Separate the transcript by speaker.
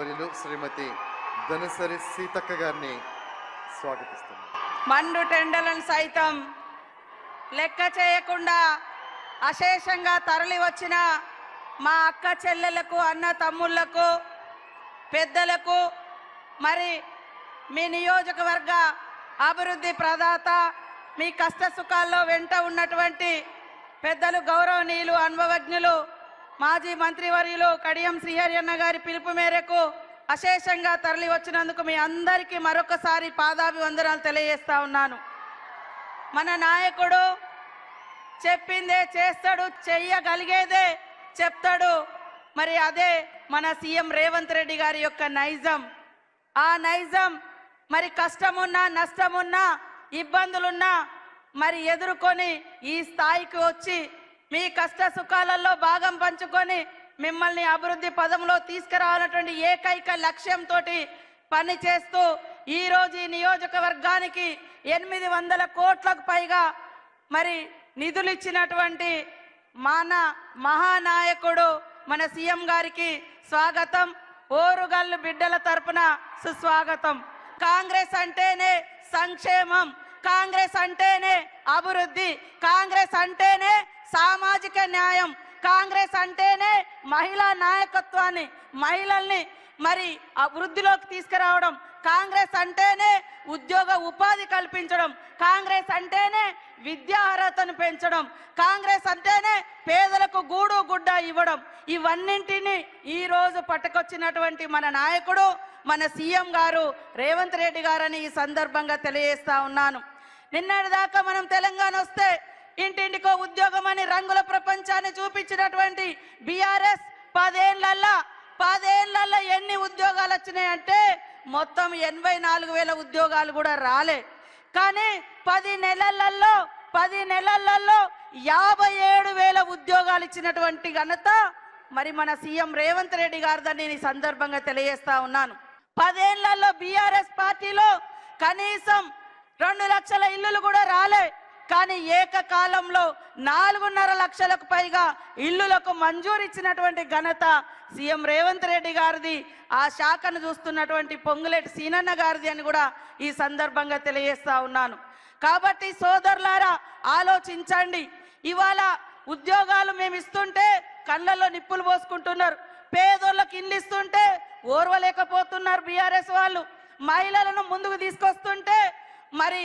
Speaker 1: శ్రీమతి దునుసు సీతక్క గారిని స్వాగతిస్తున్నారు
Speaker 2: మండు టెండలను సైతం లెక్క చేయకుండా అశేషంగా తరలి వచ్చిన మా అక్క చెల్లెలకు అన్న తమ్ముళ్ళకు పెద్దలకు మరి మీ నియోజకవర్గ అభివృద్ధి ప్రదాత మీ కష్ట సుఖాల్లో వెంట ఉన్నటువంటి పెద్దలు గౌరవనీయులు అనుభవజ్ఞులు మాజీ మంత్రివర్యులు కడియం శ్రీహరియన్న గారి పిలుపు మేరకు అశేషంగా తరలి వచ్చినందుకు మీ అందరికీ మరొకసారి పాదాభివందనాలు తెలియజేస్తా ఉన్నాను. మన నాయకుడు చెప్పిందే చేస్తాడు చెయ్యగలిగేదే చెప్తాడు. మరి అదే మన సీఎం రేవంత్ రెడ్డి గారి యొక్క నైజం. ఆ నైజం మరి కష్టమున్నా నష్టమున్నా ఇబ్బందులున్నా మరి ఎదుర్కొని ఈ స్థాయికి వచ్చి మీ కష్ట సుఖాలలో భాగం పంచుకొని మిమ్మల్ని అభివృద్ధి పదంలో తీసుకురావాలన్నటువంటి ఏకైక లక్ష్యంతో పని చేస్తూ ఈ రోజు ఈ నియోజకవర్గానికి ఎనిమిది వందల కోట్లకు పైగా మరి నిధులు ఇచ్చినటువంటి మన మహానాయకుడు మన సీఎం గారికి స్వాగతం. ఓరుగల్లు బిడ్డల తరపున సుస్వాగతం. కాంగ్రెస్ అంటేనే సంక్షేమం కాంగ్రెస్ అంటేనే అభివృద్ధి కాంగ్రెస్ అంటేనే సామాజిక న్యాయం. కాంగ్రెస్ అంటేనే మహిళా నాయకత్వాన్ని మహిళల్ని మరి అభివృద్ధిలోకి తీసుకురావడం. కాంగ్రెస్ అంటేనే ఉద్యోగ ఉపాధి కల్పించడం. కాంగ్రెస్ అంటేనే విద్యా అర్హతను పెంచడం. కాంగ్రెస్ అంటేనే పేదలకు గూడు గుడ్డ ఇవ్వడం. ఇవన్నింటినీ ఈ రోజు పట్టుకొచ్చినటువంటి మన నాయకుడు మన సీఎం గారు రేవంత్ రెడ్డి గారని ఈ సందర్భంగా తెలియజేస్తా ఉన్నాను. నిన్నటి దాకా మనం తెలంగాణ వస్తే ఇంటింటికో ఉద్యోగం అని రంగుల ప్రపంచాన్ని చూపించినటువంటి బీఆర్ఎస్ పదేళ్ళల్లా పదేళ్ళలో ఎన్ని ఉద్యోగాలు వచ్చినాయంటే మొత్తం ఎనభై నాలుగు వేల ఉద్యోగాలు కూడా రాలే. కానీ పది నెలలలో పది నెలలలో యాభై ఏడు వేల ఉద్యోగాలు ఇచ్చినటువంటి ఘనత మరి మన సీఎం రేవంత్ రెడ్డి గారిదని నేను ఈ సందర్భంగా తెలియజేస్తా ఉన్నాను. పదేళ్ళలో బీఆర్ఎస్ పార్టీలో కనీసం రెండు లక్షల ఇల్లులు కూడా రాలే. కానీ ఏకకాలంలో నాలుగున్నర లక్షలకు పైగా ఇల్లులకు మంజూరు ఇచ్చినటువంటి ఘనత సీఎం రేవంత్ రెడ్డి గారిది ఆ శాఖను చూస్తున్నటువంటి పొంగులేటి సీనన్న గారిది అని కూడా ఈ సందర్భంగా తెలియజేస్తా ఉన్నాను. కాబట్టి సోదరులారా ఆలోచించండి. ఇవాళ ఉద్యోగాలు మేము ఇస్తుంటే కళ్ళల్లో నిప్పులు పోసుకుంటున్నారు. పేదోళ్ళకి ఇల్లు ఇస్తుంటే ఓర్వలేకపోతున్నారు బీఆర్ఎస్ వాళ్ళు. మహిళలను ముందుకు తీసుకొస్తుంటే మరి